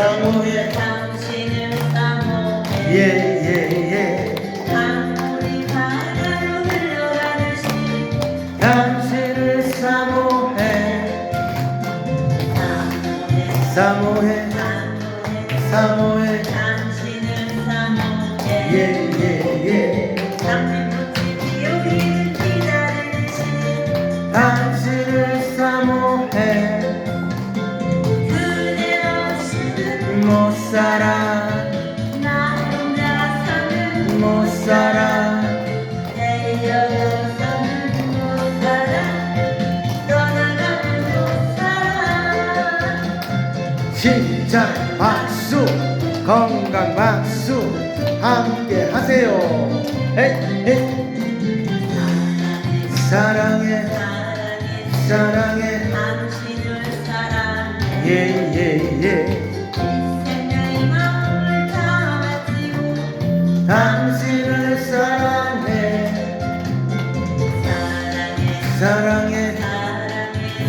사모해 당신을 사모해 예예예. 강물이 바다로 흘러가듯이 당신을 사모해 사모해. 사모해. 사모해 못 살아 나 혼자 사는 못 살아 내려서는 못 살아 떠나가면 못 살아 심장 박수 건강 박수 함께 하세요. 헤이 사랑해 사랑해. 사랑해. 당신을 사랑해 예예예. 생명 사랑해.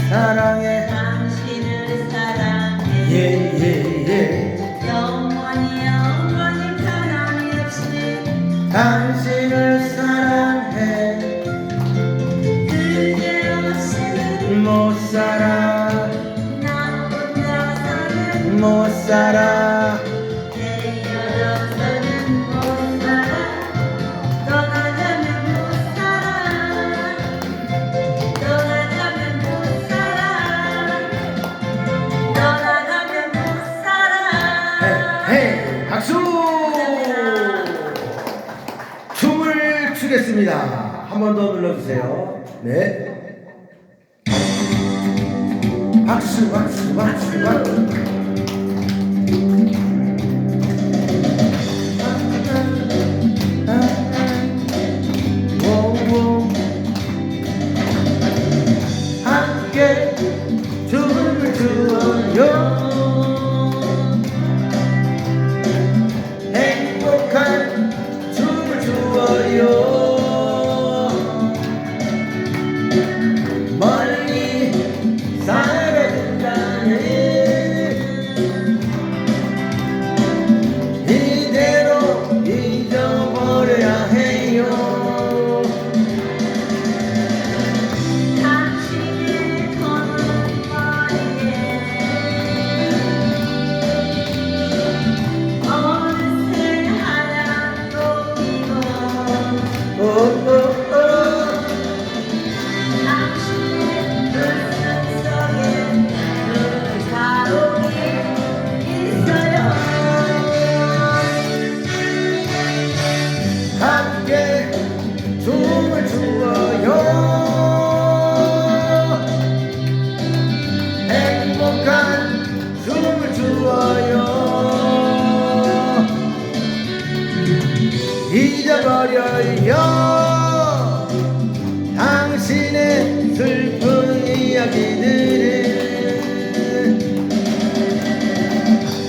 사랑해. 당신을 사랑해 예예 예. 영원히 영원히 변함이 없이 당신을 사랑해. 그대 없이는 못 살아. 나 혼자 사는 못 살아 박수! 춤을 추겠습니다. 한 번 더 눌러주세요. 네. 박수 박수 박수 박수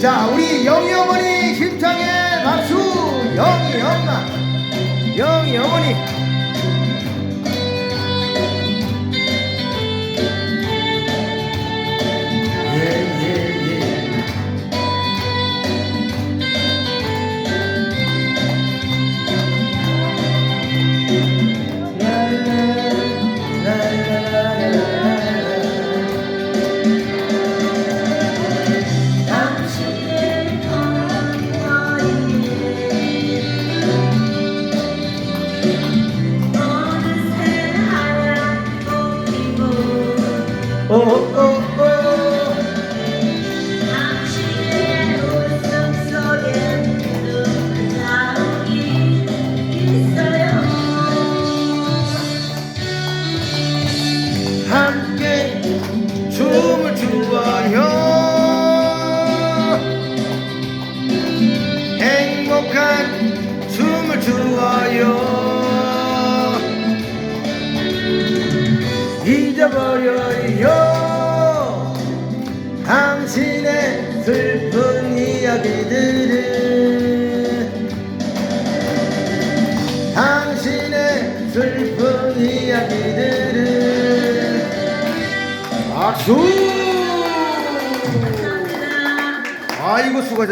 자 우리 영희 어머니 힘차게 박수. 영희 엄마. 영희 어머니 당신의 슬픈 이야기들을 당신의 슬픈 이야기들을 박수! 아, 아이고 수고하셨